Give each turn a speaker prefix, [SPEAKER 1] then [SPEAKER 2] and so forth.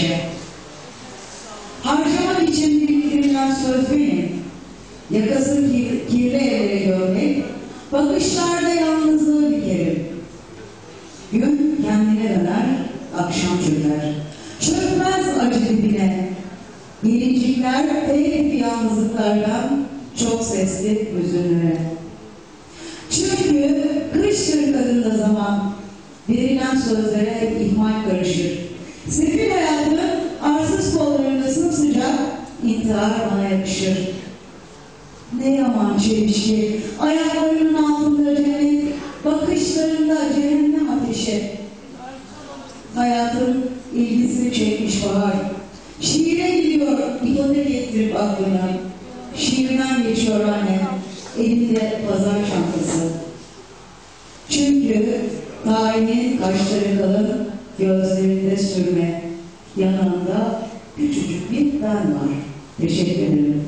[SPEAKER 1] karşı. Harcamak için biriktirilen söz benim. Yakası kir, kirli elleri görmek, bakışlarda yalnızlığı bikerim. Gün kendine döner, akşam çöker. Çökmez acı dibine. Gelincikler tek yalnızlıklardan çok sesli hüzünlere. Çünkü kıştır kadında zaman, verilen sözlere ihmal karışır. Sefil hayatın arsız kollarında sımsıcak intihar bana yakışır. Ne yaman çelişki, ayaklarının altında cennet, bakışlarında cehennem ateşi. Hayatın ilgisini çekmiş bahar. Şiire gidiyor, ipotek ettirip aklına. Şiirinden geçiyor anne, elinde pazar çantası. Çünkü tayinin kaşları kalın, gözlerinde sürme. Yanında küçücük bir ben var. Teşekkür ederim.